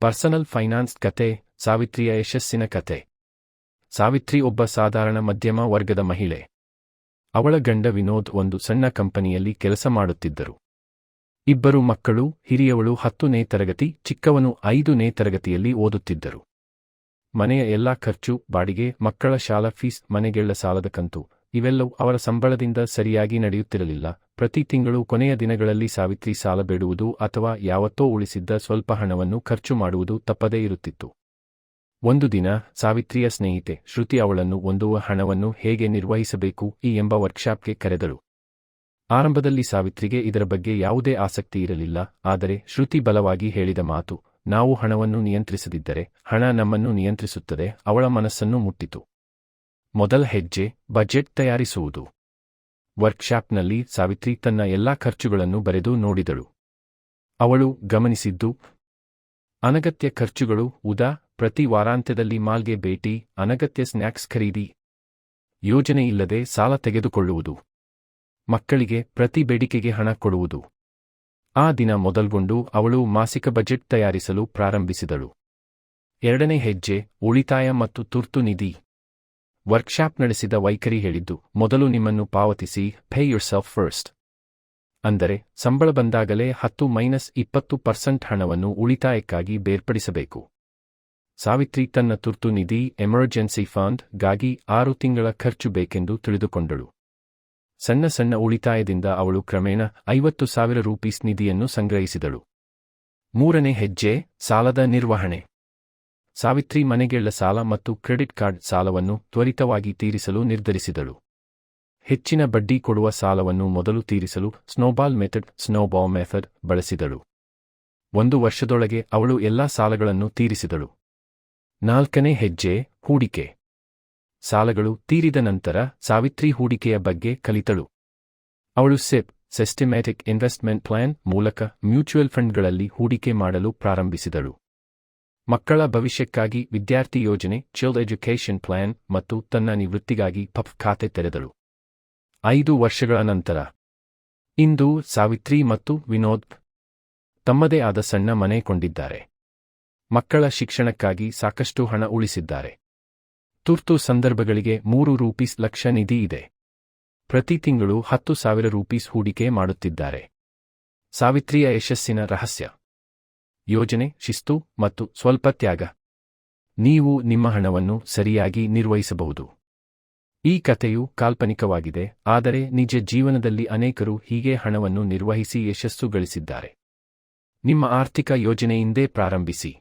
Personal finance ಕತೆ, ಸಾವಿತ್ರಿಯ ಯಶಸ್ಸಿನ ಕತೆ. ಸಾವಿತ್ರಿ ಒಬ್ಬ ಸಾಧಾರಣ ಮಧ್ಯಮ ವರ್ಗದ ಮಹಿಳೆ. ಅವಳ ಗಂಡ ವಿನೋದ್ ಒಂದು ಸಣ್ಣ ಕಂಪನಿಯಲ್ಲಿ ಕೆಲಸ ಮಾಡುತ್ತಿದ್ದರು. ಇಬ್ಬರು ಮಕ್ಕಳು, ಹಿರಿಯವಳು ಹತ್ತನೇ ತರಗತಿ, ಚಿಕ್ಕವನು ಐದನೇ ತರಗತಿಯಲ್ಲಿ ಓದುತ್ತಿದ್ದರು. ಮನೆಯ ಎಲ್ಲಾ ಖರ್ಚು, ಬಾಡಿಗೆ, ಮಕ್ಕಳ ಶಾಲಾ ಫೀಸ್, ಮನೆಗೆಳ್ಳ ಸಾಲದ ಕಂತು ಇವೆಲ್ಲವೂ ಅವರ ಸಂಬಳದಿಂದ ಸರಿಯಾಗಿ ನಡೆಯುತ್ತಿರಲಿಲ್ಲ. ಪ್ರತಿ ತಿಂಗಳು ಕೊನೆಯ ದಿನಗಳಲ್ಲಿ ಸಾವಿತ್ರಿ ಸಾಲ ಬೇಡುವುದು ಅಥವಾ ಯಾವತ್ತೋ ಉಳಿಸಿದ್ದ ಸ್ವಲ್ಪ ಹಣವನ್ನು ಖರ್ಚು ಮಾಡುವುದು ತಪ್ಪದೇ ಇರುತ್ತಿತ್ತು. ಒಂದು ದಿನ ಸಾವಿತ್ರಿಯ ಸ್ನೇಹಿತೆ ಶ್ರುತಿ ಅವಳನ್ನು ಒಂದುವ ಹಣವನ್ನು ಹೇಗೆ ನಿರ್ವಹಿಸಬೇಕು ಈ ಎಂಬ ವರ್ಕ್ಶಾಪ್ಗೆ ಕರೆದಳು ಆರಂಭದಲ್ಲಿ ಸಾವಿತ್ರಿಗೆ ಇದರ ಬಗ್ಗೆ ಯಾವುದೇ ಆಸಕ್ತಿ ಇರಲಿಲ್ಲ, ಆದರೆ ಶ್ರುತಿ ಬಲವಾಗಿ ಹೇಳಿದ ಮಾತು, ನಾವು ಹಣವನ್ನು ನಿಯಂತ್ರಿಸದಿದ್ದರೆ, ಹಣ ನಮ್ಮನ್ನು ನಿಯಂತ್ರಿಸುತ್ತದೆ, ಅವಳ ಮನಸ್ಸನ್ನು ಮುಟ್ಟಿತು. ಮೊದಲ ಹೆಜ್ಜೆ ಬಜೆಟ್ ತಯಾರಿಸುವುದು. ವರ್ಕ್ಶಾಪ್ನಲ್ಲಿ ಸಾವಿತ್ರಿ ತನ್ನ ಎಲ್ಲಾ ಖರ್ಚುಗಳನ್ನು ಬರೆದು ನೋಡಿದಳು. ಅವಳು ಗಮನಿಸಿದ್ದು, ಅನಗತ್ಯ ಖರ್ಚುಗಳು ಉದಾ, ಪ್ರತಿ ವಾರಾಂತ್ಯದಲ್ಲಿ ಮಾಲ್ಗೆ ಭೇಟಿ, ಅನಗತ್ಯ ಸ್ನ್ಯಾಕ್ಸ್ ಖರೀದಿ, ಯೋಜನೆ ಇಲ್ಲದೆ ಸಾಲ ತೆಗೆದುಕೊಳ್ಳುವುದು, ಮಕ್ಕಳಿಗೆ ಪ್ರತಿ ಬೇಡಿಕೆಗೆ ಹಣ ಕೊಡುವುದು. ಆ ದಿನ ಮೊದಲ್ಗೊಂಡು ಅವಳು ಮಾಸಿಕ ಬಜೆಟ್ ತಯಾರಿಸಲು ಪ್ರಾರಂಭಿಸಿದಳು. ಎರಡನೇ ಹೆಜ್ಜೆ ಉಳಿತಾಯ ಮತ್ತು ತುರ್ತು ನಿಧಿ. ವರ್ಕ್ಶಾಪ್ ನಡೆಸಿದ ವೈಖರಿ ಹೇಳಿದ್ದು, ಮೊದಲು ನಿಮ್ಮನ್ನು ಪಾವತಿಸಿ ಫೇ ಯುರ್ ಸೆಲ್ಫ್ ಫಸ್ಟ್ ಅಂದರೆ, ಸಂಬಳ ಬಂದಾಗಲೇ ಹತ್ತು ಮೈನಸ್ ಇಪ್ಪತ್ತು ಪರ್ಸೆಂಟ್ ಹಣವನ್ನು ಉಳಿತಾಯಕ್ಕಾಗಿ ಬೇರ್ಪಡಿಸಬೇಕು. ಸಾವಿತ್ರಿ ತನ್ನ ತುರ್ತು ನಿಧಿ ಎಮರ್ಜೆನ್ಸಿ ಫಂಡ್ಗಾಗಿ ಆರು ತಿಂಗಳ ಖರ್ಚು ಬೇಕೆಂದು ತಿಳಿದುಕೊಂಡಳು. ಸಣ್ಣ ಸಣ್ಣ ಉಳಿತಾಯದಿಂದ ಅವಳು ಕ್ರಮೇಣ ಐವತ್ತು ಸಾವಿರ ರೂಪೀಸ್ ನಿಧಿಯನ್ನು ಸಂಗ್ರಹಿಸಿದಳು. ಮೂರನೇ ಹೆಜ್ಜೆ, ಸಾಲದ ನಿರ್ವಹಣೆ. ಸಾವಿತ್ರಿ ಮನೆಗೆಳ್ಳ ಸಾಲ ಮತ್ತು ಕ್ರೆಡಿಟ್ ಕಾರ್ಡ್ ಸಾಲವನ್ನು ತ್ವರಿತವಾಗಿ ತೀರಿಸಲು ನಿರ್ಧರಿಸಿದಳು. ಹೆಚ್ಚಿನ ಬಡ್ಡಿ ಕೊಡುವ ಸಾಲವನ್ನು ಮೊದಲು ತೀರಿಸಲು ಸ್ನೋಬಾಲ್ ಮೆಥಡ್ ಸ್ನೋಬಾಲ್ ಮೆಥಡ್ ಬಳಸಿದಳು. ಒಂದು ವರ್ಷದೊಳಗೆ ಅವಳು ಎಲ್ಲಾ ಸಾಲಗಳನ್ನು ತೀರಿಸಿದಳು. ನಾಲ್ಕನೇ ಹೆಜ್ಜೆ, ಹೂಡಿಕೆ. ಸಾಲಗಳು ತೀರಿದ ನಂತರ ಸಾವಿತ್ರಿ ಹೂಡಿಕೆಯ ಬಗ್ಗೆ ಕಲಿತಳು. ಅವಳು ಸೆಪ್, ಸಿಸ್ಟಮ್ಯಾಟಿಕ್ ಇನ್ವೆಸ್ಟ್ಮೆಂಟ್ ಪ್ಲಾನ್ ಮೂಲಕ ಮ್ಯೂಚುವಲ್ ಫಂಡ್ಗಳಲ್ಲಿ ಹೂಡಿಕೆ ಮಾಡಲು ಪ್ರಾರಂಭಿಸಿದಳು. ಮಕ್ಕಳ ಭವಿಷ್ಯಕ್ಕಾಗಿ ವಿದ್ಯಾರ್ಥಿ ಯೋಜನೆ ಚಿಲ್ಡ್ ಎಜುಕೇಷನ್ ಪ್ಲಾನ್ ಮತ್ತು ತನ್ನ ನಿವೃತ್ತಿಗಾಗಿ ಪಫ್ ಖಾತೆ ತೆರೆದಳು ಐದು ವರ್ಷಗಳ ನಂತರ. ಇಂದು ಸಾವಿತ್ರಿ ಮತ್ತು ವಿನೋದ್ ತಮ್ಮದೇ ಆದ ಸಣ್ಣ ಮನೆ ಕೊಂಡಿದ್ದಾರೆ. ಮಕ್ಕಳ ಶಿಕ್ಷಣಕ್ಕಾಗಿ ಸಾಕಷ್ಟು ಹಣ ಉಳಿಸಿದ್ದಾರೆ. ತುರ್ತು ಸಂದರ್ಭಗಳಿಗೆ ಮೂರು ರೂಪೀಸ್ ಲಕ್ಷ ನಿಧಿ ಇದೆ. ಪ್ರತಿ ತಿಂಗಳು ಹತ್ತು ಸಾವಿರ ರೂಪೀಸ್ ಹೂಡಿಕೆ ಮಾಡುತ್ತಿದ್ದಾರೆ. ಸಾವಿತ್ರಿಯ ಯಶಸ್ಸಿನ ರಹಸ್ಯ. ಯೋಜನೆ, ಶಿಸ್ತು ಮತ್ತು ಸ್ವಲ್ಪ ತ್ಯಾಗ. ನೀವು ನಿಮ್ಮ ಹಣವನ್ನು ಸರಿಯಾಗಿ ನಿರ್ವಹಿಸಬಹುದು. ಈ ಕಥೆಯು ಕಾಲ್ಪನಿಕವಾಗಿದೆ, ಆದರೆ ನಿಜ ಜೀವನದಲ್ಲಿ ಅನೇಕರು ಹೀಗೆ ಹಣವನ್ನು ನಿರ್ವಹಿಸಿ ಯಶಸ್ಸು ಗಳಿಸಿದ್ದಾರೆ ನಿಮ್ಮ ಆರ್ಥಿಕ ಯೋಜನೆಯಿಂದೇ ಪ್ರಾರಂಭಿಸಿ.